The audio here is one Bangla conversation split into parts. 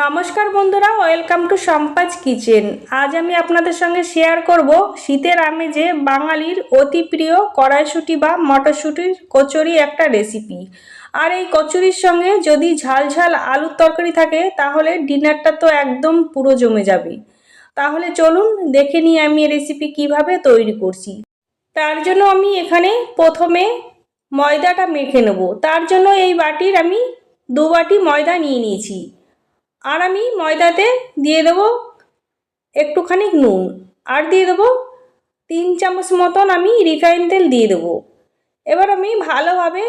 নমস্কার বন্ধুরা, ওয়েলকাম টু সম্পাজ কিচেন। আজ আমি আপনাদের সঙ্গে শেয়ার করব শীতের আমেজে বাঙালির অতি প্রিয় কড়াইশুঁটি বা মটরশুঁটির কচুরি একটা রেসিপি আর এই কচুরির সঙ্গে যদি ঝাল ঝাল আলুর তরকারি থাকে, তাহলে ডিনারটা তো একদম পুরো জমে যাবে। তাহলে চলুন দেখে নিই আমি রেসিপি কীভাবে তৈরি করছি। তার জন্য আমি এখানে প্রথমে ময়দাটা মেখে নেব। তার জন্য এই বাটির আমি দু বাটি ময়দা নিয়ে নিয়েছি। আর আমি ময়দাতে দিয়ে দেবো একটুখানি নুন। আর দিয়ে দেবো তিন চামচ মতন আমি রিফাইন তেল দিয়ে দেবো। এবার আমি ভালোভাবে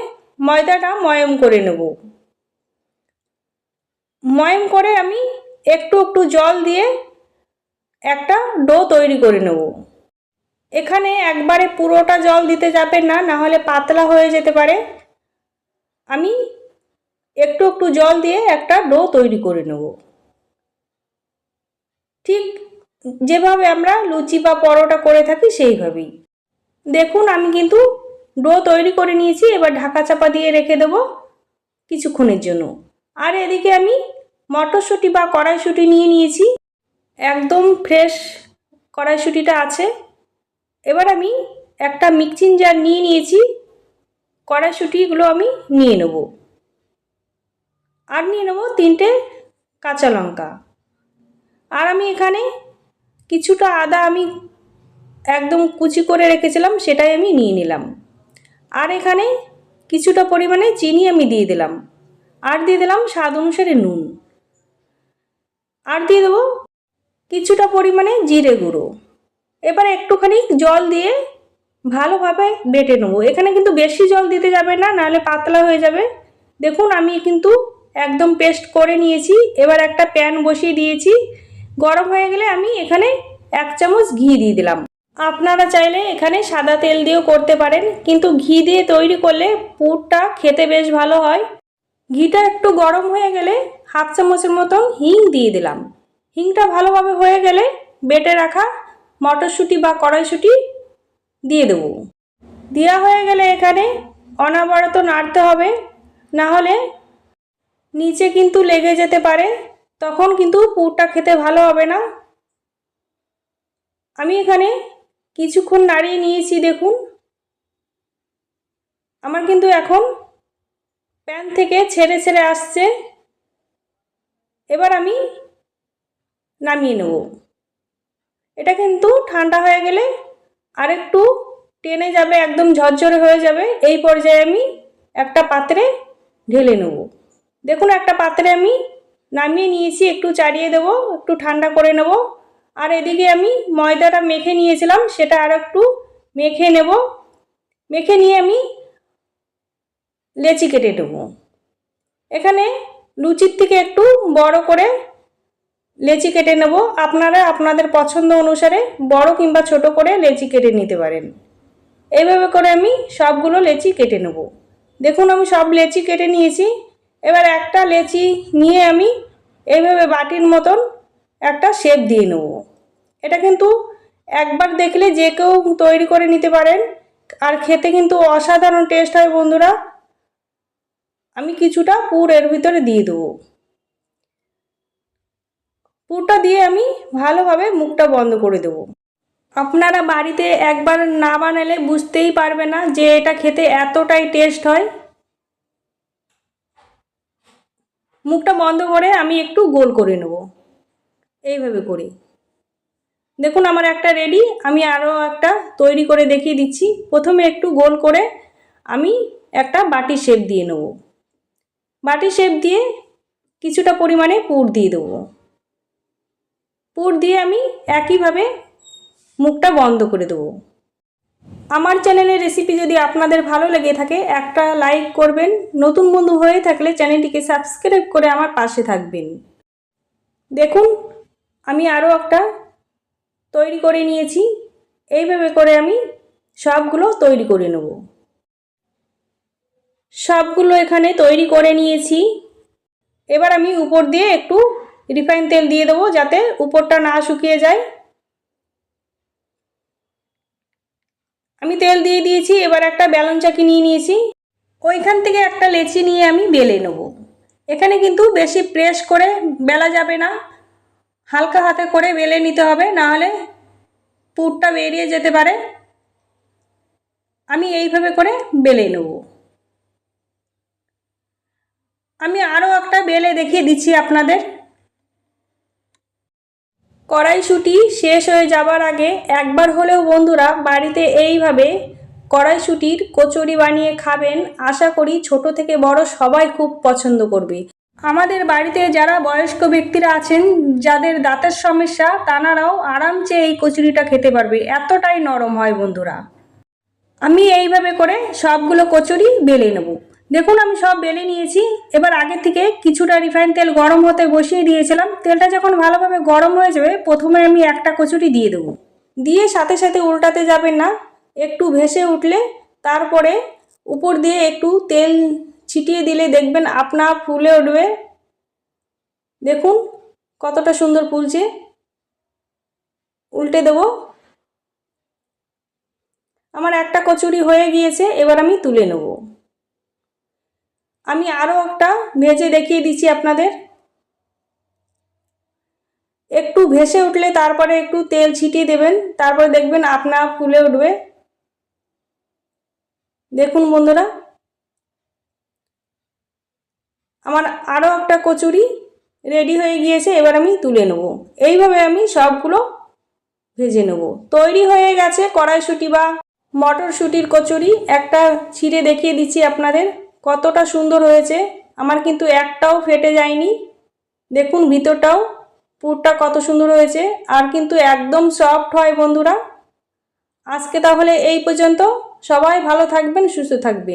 ময়দাটা ময়ম করে নেব। ময়ম করে আমি একটু একটু জল দিয়ে একটা ডো তৈরি করে নেব। এখানে একবারে পুরোটা জল দিতে যাবেন না না হলে পাতলা হয়ে যেতে পারে। আমি একটু একটু জল দিয়ে একটা ডো তৈরি করে নেব। ঠিক যেভাবে আমরা লুচি বা পরোটা করে থাকি সেইভাবেই। দেখুন, আমি কিন্তু ডো তৈরি করে নিয়েছি, এবার ঢাকা চাপা দিয়ে রেখে দেব কিছুক্ষণের জন্য। আর এদিকে আমি মটরশুঁটি বা কড়াইশুঁটি নিয়ে নিয়েছি, একদম ফ্রেশ কড়াইশুঁটিটা আছে। এবার আমি একটা মিক্সিং জার নিয়ে নিয়েছি, কড়াইশুঁটিগুলো আমি নিয়ে নেব। আর নিয়ে নেব তিনটে কাঁচা লঙ্কা। আর আমি এখানে কিছুটা আদা আমি একদম কুচি করে রেখেছিলাম, সেটাই আমি নিয়ে নিলাম। আর এখানে কিছুটা পরিমাণে চিনি আমি দিয়ে দিলাম। আর দিয়ে দিলাম স্বাদ অনুসারে নুন। আর দিয়ে দেবো কিছুটা পরিমাণে জিরে গুঁড়ো। এবার একটুখানি জল দিয়ে ভালোভাবে বেটে নেব। এখানে কিন্তু বেশি জল দিতে যাবে না, নাহলে পাতলা হয়ে যাবে। দেখুন, আমি কিন্তু একদম পেস্ট করে নিয়েছি। এবার একটা প্যান বসিয়ে দিয়েছি। গরম হয়ে গেলে আমি এখানে এক চামচ ঘি দিয়ে দিলাম। আপনারা চাইলে এখানে সাদা তেল দিয়েও করতে পারেন, কিন্তু ঘি দিয়ে তৈরি করলে পুরটা খেতে বেশ ভালো হয়। ঘিটা একটু গরম হয়ে গেলে হাফ চামচের মতন হিং দিয়ে দিলাম। হিংটা ভালোভাবে হয়ে গেলে বেটে রাখা মটরশুঁটি বা কড়াইশুঁটি দিয়ে দেবো। দেওয়া হয়ে গেলে এখানে অনাবরত নাড়তে হবে। না হলে নিচে কিন্তু লেগে যেতে পারে, তখন কিন্তু পুরটা খেতে ভালো হবে না। আমি এখানে কিছুক্ষণ নাড়িয়ে নিয়েছি, দেখুন। আমার কিন্তু এখন প্যান থেকে ছেড়ে ছেড়ে আসছে। এবার আমি নামিয়ে নেব। এটা কিন্তু ঠান্ডা হয়ে গেলে আরেকটু টেনে যাবে, একদম ঝরঝরে হয়ে যাবে। এই পর্যায়ে আমি একটা পাত্রে ঢেলে নেব। দেখুন, একটা পাত্রে আমি নামিয়ে নিয়েছি, একটু চাড়িয়ে দেবো, একটু ঠান্ডা করে নেব। আর এদিকে আমি ময়দাটা মেখে নিয়েছিলাম, সেটা আর একটু মেখে নেব। মেখে নিয়ে আমি লেচি কেটে নেব। এখানে লুচির থেকে একটু বড় করে লেচি কেটে নেব। আপনারা আপনাদের পছন্দ অনুসারে বড় কিংবা ছোট করে লেচি কেটে নিতে পারেন। এইভাবে করে আমি সবগুলো লেচি কেটে নেব। দেখুন, আমি সব লেচি কেটে নিয়েছি। এবার একটা লেচি নিয়ে আমি এইভাবে বাটির মতন একটা শেপ দিয়ে নেব। এটা কিন্তু একবার দেখলে যে কেউ তৈরি করে নিতে পারেন। আর খেতে কিন্তু অসাধারণ টেস্ট হয় বন্ধুরা। আমি কিছুটা পুর এর ভিতরে দিয়ে দেবো। পুরটা দিয়ে আমি ভালোভাবে মুখটা বন্ধ করে দেবো। আপনারা বাড়িতে একবার না বানালে বুঝতেই পারবে না যে এটা খেতে এতটাই টেস্ট হয়। মুখটা বন্ধ করে আমি একটু গোল করে নেব। এইভাবে করে। দেখুন আমার একটা রেডি আমি আরও একটা তৈরি করে দেখিয়ে দিচ্ছি। প্রথমে একটু গোল করে আমি একটা বাটি শেপ দিয়ে নেব। বাটি শেপ দিয়ে কিছুটা পরিমাণে পুর দিয়ে দেবো। পুর দিয়ে আমি একইভাবে মুখটা বন্ধ করে দেবো। আমার চ্যানেলের রেসিপি যদি আপনাদের ভালো লেগে থাকে, একটা লাইক করবেন। নতুন বন্ধু হয়ে থাকলে চ্যানেলটিকে সাবস্ক্রাইব করে আমার পাশে থাকবেন। দেখুন, আমি আরও একটা তৈরি করে নিয়েছি। এইভাবে করে আমি সবগুলো তৈরি করে নেব। সবগুলো এখানে তৈরি করে নিয়েছি। এবার আমি উপর দিয়ে একটু রিফাইন তেল দিয়ে দেবো যাতে উপরটা না শুকিয়ে যায়। আমি তেল দিয়ে দিয়েছি, এবার একটা ব্যালন চাকি নিয়ে নিয়েছি। ওইখান থেকে একটা লেচি নিয়ে আমি বেলে নেব। এখানে কিন্তু বেশি প্রেস করে বেলা যাবে না। হালকা হাতে করে বেলে নিতে হবে, না হলে পুরটা বেরিয়ে যেতে পারে। আমি এইভাবে করে বেলে নেব। আমি আরও একটা বেলে দেখিয়ে দিচ্ছি আপনাদের। কড়াইশুঁটি শেষ হয়ে যাবার আগে একবার হলেও বন্ধুরা বাড়িতে এইভাবে কড়াইশুঁটির কচুরি বানিয়ে খাবেন, আশা করি ছোট থেকে বড় সবাই খুব পছন্দ করবে। আমাদের বাড়িতে যারা বয়স্ক ব্যক্তিরা আছেন, যাদের দাঁতের সমস্যা, তানারাও আরামসে এই কচুরিটা খেতে পারবে। এতটাই নরম হয় বন্ধুরা। আমি এইভাবে করে সবগুলো কচুরি বেলে নেব। দেখুন, আমি সব বেলে নিয়েছি। এবার আগে থেকে কিছুটা রিফাইন তেল গরম হতে বসিয়ে দিয়েছিলাম। তেলটা যখন ভালোভাবে গরম হয়ে যাবে, প্রথমে আমি একটা কচুরি দিয়ে দেবো। দিয়ে সাথে সাথে উল্টাতে যাবেন না। একটু ভেসে উঠলে তারপরে উপর দিয়ে একটু তেল ছিটিয়ে দিলে দেখবেন আপনা ফুলে উঠবে। দেখুন, কতটা সুন্দর ফুলছে। উল্টে দেবো। আমার একটা কচুরি হয়ে গিয়েছে, এবার আমি তুলে নেব। আমি আরও একটা ভেজে দেখিয়ে দিচ্ছি আপনাদের। একটু ভেসে উঠলে তারপরে একটু তেল ছিটিয়ে দেবেন, তারপরে দেখবেন আপনা ফুলে উঠবে। দেখুন বন্ধুরা। আমার আরও একটা কচুরি রেডি হয়ে গিয়েছে, এবার আমি তুলে নেব। এইভাবে আমি সবগুলো ভেজে নেব। তৈরি হয়ে গেছে কড়াইশুঁটি বা মটরশুঁটির কচুরি। একটা ছিঁড়ে দেখিয়ে দিচ্ছি আপনাদের। কতটা সুন্দর হয়েছে। আমার কিন্তু একটাও ফেটে যায়নি। দেখুন ভিতরটাও, পুরটা কত সুন্দর হয়েছে। আর কিন্তু একদম সফট হয় বন্ধুরা। আজকে তাহলে এই পর্যন্ত। সবাই ভালো থাকবেন, সুস্থ থাকবেন।